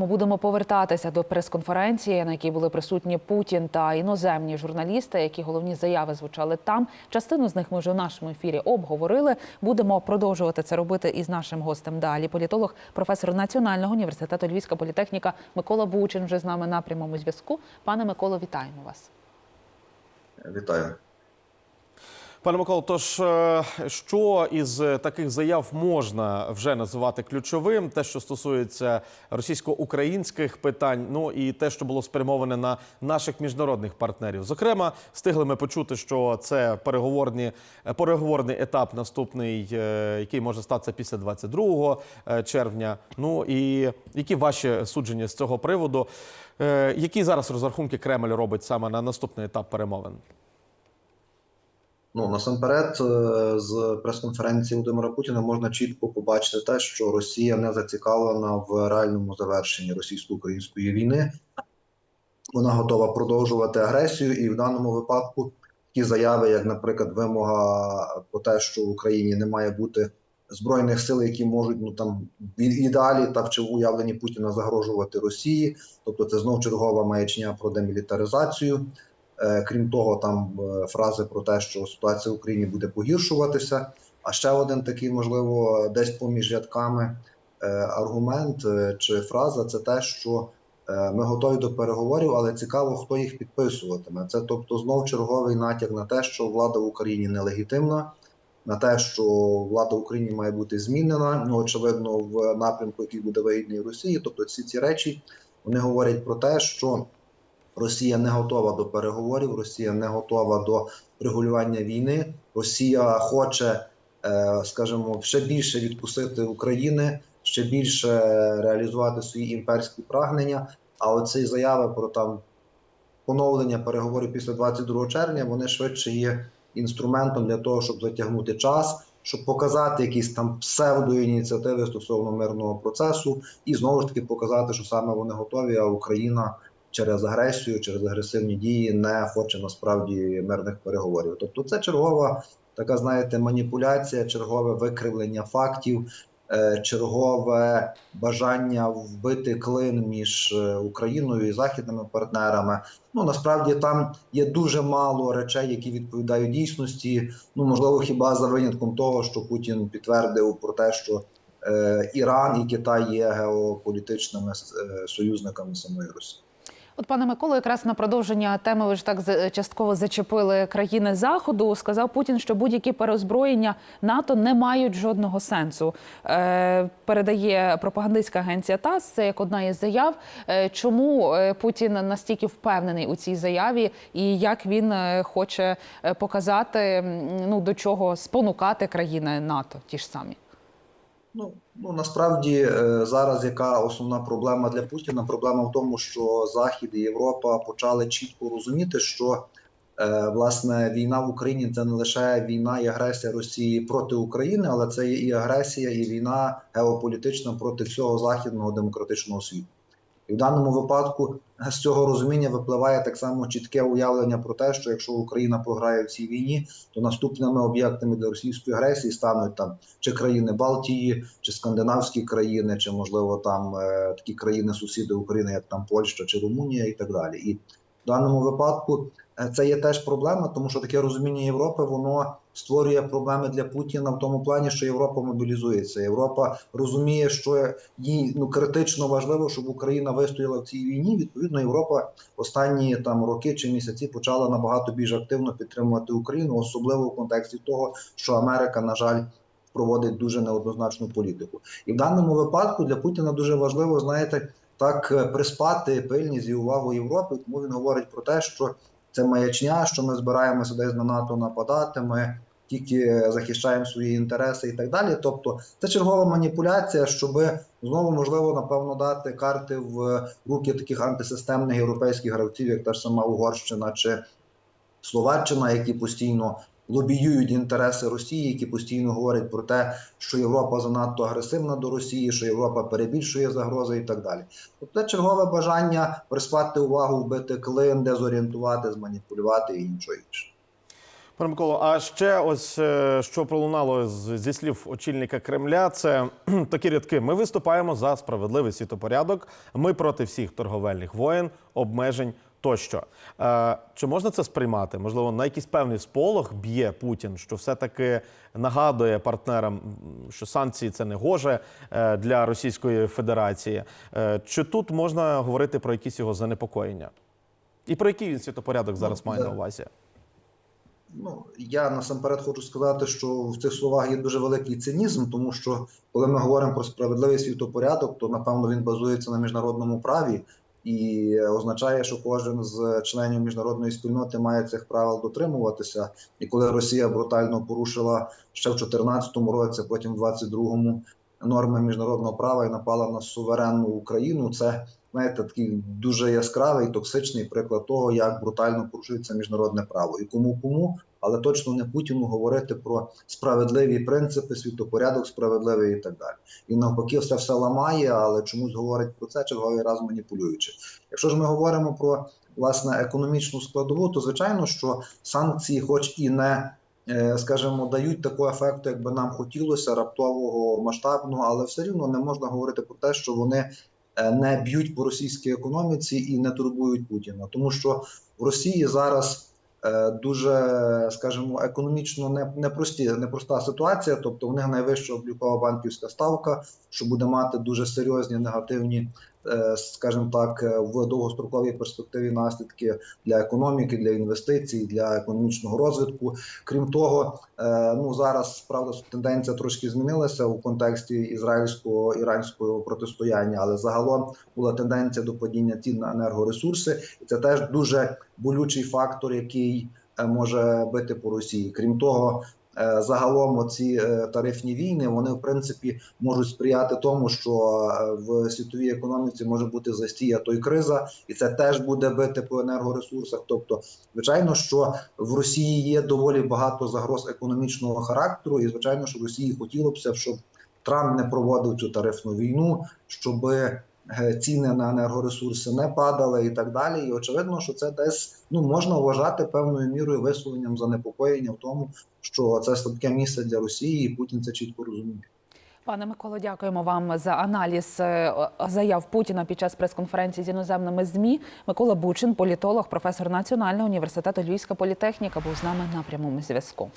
Ми будемо повертатися до прес-конференції, на якій були присутні Путін та іноземні журналісти, які головні заяви звучали там. Частину з них ми вже в нашому ефірі обговорили. Будемо продовжувати це робити із нашим гостем далі. Політолог, професор Національного університету Львівська політехніка Микола Бучин вже з нами на прямому зв'язку. Пане Миколо, вітаємо вас. Вітаю. Пане Миколо, тож е, що із таких заяв можна вже називати ключовим? Те, що стосується російсько-українських питань, ну і те, що було спрямоване на наших міжнародних партнерів. Зокрема, встигли ми почути, що це переговорні е, переговорний етап наступний, е, який може статися після 22 е, червня. Ну і які ваші судження з цього приводу? Е, Які зараз розрахунки Кремль робить саме на наступний етап перемовин? Ну насамперед, е, з прес-конференції Володимира Путіна можна чітко побачити те, що Росія не зацікавлена в реальному завершенні російсько-української війни. Вона готова продовжувати агресію, і в даному випадку такі заяви, як, наприклад, вимога про те, що в Україні не має бути збройних сил, які можуть ну там в ідеалі та чи в уявленні Путіна загрожувати Росії. Тобто, це знов чергова маячня про демілітаризацію. Е, Крім того, там е, фрази про те, що ситуація в Україні буде погіршуватися. А ще один такий, можливо, десь поміж рядками е, аргумент чи фраза це те, що ми готові до переговорів, але цікаво, хто їх підписуватиме. Це тобто знов черговий натяк на те, що влада в Україні нелегітимна, на те, що влада в Україні має бути змінена. Ну очевидно, в напрямку, який буде вигідний Росії. Тобто, всі ці речі вони говорять про те, що. Росія не готова до переговорів, Росія не готова до регулювання війни. Росія хоче, е, скажімо, ще більше відкусити України, ще більше реалізувати свої імперські прагнення. А оці заяви про там поновлення переговорів після 22 червня вони швидше є інструментом для того, щоб затягнути час, щоб показати якісь там псевдоініціативи стосовно мирного процесу, і знову ж таки показати, що саме вони готові, а Україна через агресію, через агресивні дії не хоче насправді мирних переговорів. Тобто, це чергова така, знаєте, маніпуляція, чергове викривлення фактів, е, чергове бажання вбити клин між е, Україною і західними партнерами. Ну насправді там є дуже мало речей, які відповідають дійсності. Ну можливо, хіба за винятком того, що Путін підтвердив про те, що е, Іран і Китай є геополітичними союзниками самої Росії. От, пане Миколо, якраз на продовження теми ви ж так частково зачепили країни заходу. Сказав Путін, що будь-які переозброєння НАТО не мають жодного сенсу. Е, передає пропагандистська агенція ТАСС, це як одна із заяв. Е, чому е, Путін настільки впевнений у цій заяві, і як він е, хоче показати, ну до чого спонукати країни НАТО, ті ж самі? Ну, ну насправді е, зараз яка основна проблема для Путіна? Проблема в тому, що Захід і Європа почали чітко розуміти, що е, власне війна в Україні це не лише війна і агресія Росії проти України, але це є і агресія, і війна геополітична проти всього західного демократичного світу. І в даному випадку з цього розуміння випливає так само чітке уявлення про те, що якщо Україна програє в цій війні, то наступними об'єктами для російської агресії стануть там чи країни Балтії, чи скандинавські країни, чи можливо там е, такі країни-сусіди України, як там Польща чи Румунія, і так далі. І даному випадку е, це є теж проблема, тому що таке розуміння Європи воно створює проблеми для Путіна в тому плані, що Європа мобілізується. Європа розуміє, що їй ну критично важливо, щоб Україна вистояла в цій війні. Відповідно, Європа останні там роки чи місяці почала набагато більш активно підтримувати Україну, особливо в контексті того, що Америка, на жаль, проводить дуже неоднозначну політику. І в даному випадку для Путіна дуже важливо, знаєте, так е, приспати пильність і увагу Європи. Тому він говорить про те, що це маячня, що ми збираємося десь на НАТО нападати. Ми тільки захищаємо свої інтереси і так далі. Тобто, це чергова маніпуляція, щоб знову можливо напевно дати карти в руки таких антисистемних європейських гравців, як та ж сама Угорщина чи Словаччина, які постійно лобіюють інтереси Росії, які постійно говорять про те, що Європа занадто агресивна до Росії, що Європа перебільшує загрози і так далі. Тобто чергове бажання приспати увагу, вбити клин, дезорієнтувати, зманіпулювати і нічого інше. Пане Миколо, а ще ось е, що пролунало зі слів очільника Кремля, це такі рядки. Ми виступаємо за справедливий світопорядок. Ми проти всіх торговельних воєн, обмежень тощо. Е, Чи можна це сприймати? Можливо, на якийсь певний сполох б'є Путін, що все-таки нагадує партнерам, що санкції це не гоже е, для Російської Федерації. Е, Чи тут можна говорити про якісь його занепокоєння? І про який він світопорядок зараз має на увазі? Ну, я насамперед хочу сказати, що в цих словах є дуже великий цинізм, тому що коли ми говоримо про справедливий світопорядок, то напевно він базується на міжнародному праві і означає, що кожен з членів міжнародної спільноти має цих правил дотримуватися. І коли Росія брутально порушила ще в 2014 році, потім в 22-му норми міжнародного права і напала на суверенну Україну, це знаєте, такий дуже яскравий токсичний приклад того, як брутально порушується міжнародне право і кому кому, але точно не Путіну говорити про справедливі принципи, світопорядок справедливий і так далі. І навпаки, все все ламає, але чомусь говорить про це черговий раз маніпулюючи. Якщо ж ми говоримо про власне економічну складову, то звичайно, що санкції, хоч і не е, скажімо, дають такого ефекту, як би нам хотілося, раптового масштабного, але все рівно не можна говорити про те, що вони е, не б'ють по російській економіці і не турбують Путіна, тому що в Росії зараз дуже, скажімо, економічно не, непрості, непроста ситуація. Тобто, в них найвища облікова банківська ставка, що буде мати дуже серйозні негативні, е, скажімо так, е, в довгостроковій перспективі наслідки для економіки, для інвестицій, для економічного розвитку. Крім того, е, ну зараз правда тенденція трошки змінилася у контексті ізраїльського іранського протистояння, але загалом була тенденція до падіння цін на енергоресурси, і це теж дуже болючий фактор, який е, може бити по Росії. Крім того. Е, Загалом оці е, тарифні війни вони в принципі можуть сприяти тому, що е, в світовій економіці може бути застій, а то й криза, і це теж буде бити по енергоресурсах. Тобто, звичайно, що в Росії є доволі багато загроз економічного характеру, і звичайно, що Росії хотілося б, щоб Трамп не проводив цю тарифну війну, щоб ціни на енергоресурси не падали і так далі. І очевидно, що це десь ну можна вважати певною мірою висловленням занепокоєння в тому, що це слабке місце для Росії, і Путін це чітко розуміє. Пане Миколо, дякуємо вам за аналіз е, заяв Путіна під час прес-конференції з іноземними змі. Микола Бучин, політолог, професор Національного університету Львівська політехніка, був з нами на прямому зв'язку.